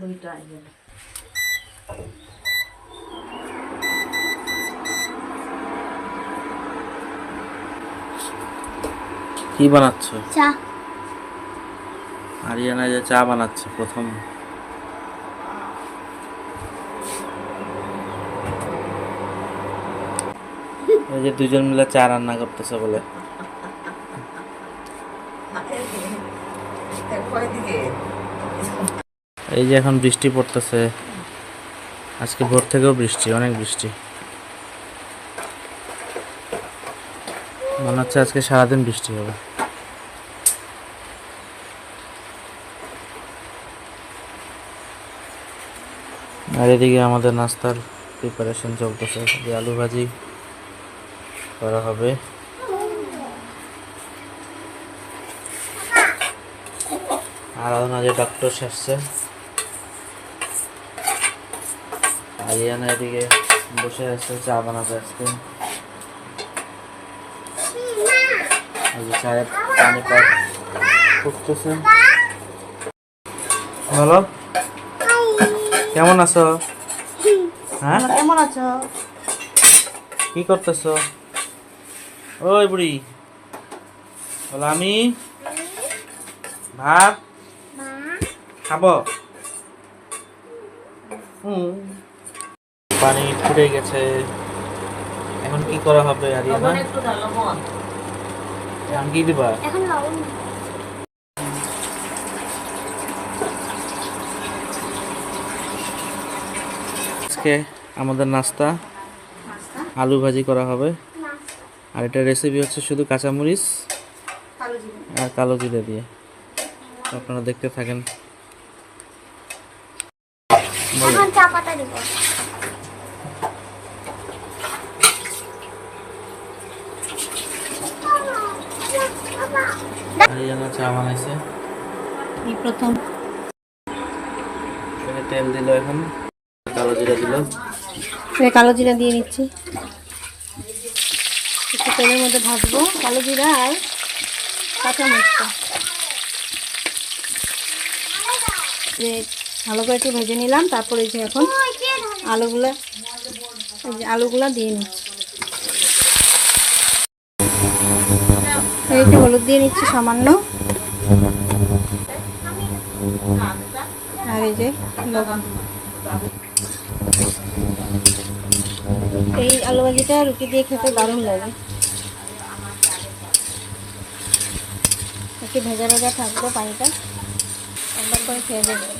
দুইটা কি বানাচ্ছ? চা। আরিয়ানা যে চা বানাচ্ছে প্রথম। এই যে দুজন মিলে চা রান্না করতেছে বলে। এই যে এখন বৃষ্টি পড়তেছে। আজকে ভোর থেকেও বৃষ্টি, অনেক বৃষ্টি। মনে হচ্ছে আজকে সারাদিন বৃষ্টি হবে। আর এদিকে আমাদের নাস্তার প্রিপারেশন চলতেছে, যে আলু ভাজি। করা হবে। আর যে ডক্টর আসছে আরিয়ানা এদিকে বসে আছে চা বানাতে আসছে চায়ের পানি পাক ফুটতেছে বলো কেমন আছো? হ্যাঁ কেমন আছো? কি করতেছো? ওই বুড়ি। বলো আমি ভাত খাব। হুম। পানি ফুটে গেছে। এখন কি করা হবে আরিয়ানা? এখন কি দিবা? এখন লবণ আজকে আমাদের নাস্তা? আলু ভাজি করা হবে। আর এটা রেসিপি হচ্ছে শুধু কাঁচামরিচ আর কালো জিরে দিয়ে। আপনারা দেখতে থাকেন। চা বানাইছে। এই প্রথম। তেল দিল এখন। কালো জিরা দিল। কালো জিরা দিয়ে নিচ্ছি তেলের মধ্যে ভাজবো, কালো জিরা আর কাঁচা মরিচটা যে ভালো করে একটু ভেজে নিলাম, তারপরে যে এখন আলুগুলা আলুগুলা দিয়ে নিচ্ছি। যে হলুদ দিয়ে নিচ্ছি সামান্য। আর এই যে লবণ। এই আলু ভাজিটা রুটি দিয়ে খেতে দারুণ লাগে। একটু ভেজা ভেজা থাকবে পানিটা। একবার করে খেয়ে দেখবে।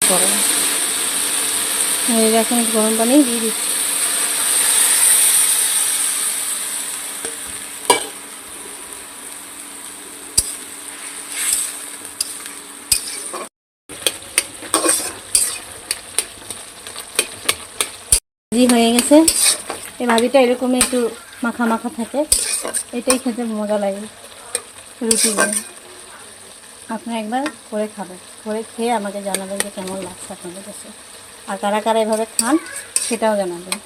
গরম। এই যে এখন গরম পানি, দিয়ে দিচ্ছি। ভাজি হয়ে গেছে। এই ভাজিটা এরকমই একটু মাখা মাখা থাকে। এটাই খেতে মজা লাগে। রুটি দিয়ে। আপনারা একবার করে খাবেন। করে খেয়ে আমাকে জানাবেন যে কেমন লাগছে আপনাদের কাছে। আর কারা কারা এভাবে খান, সেটাও জানাবেন।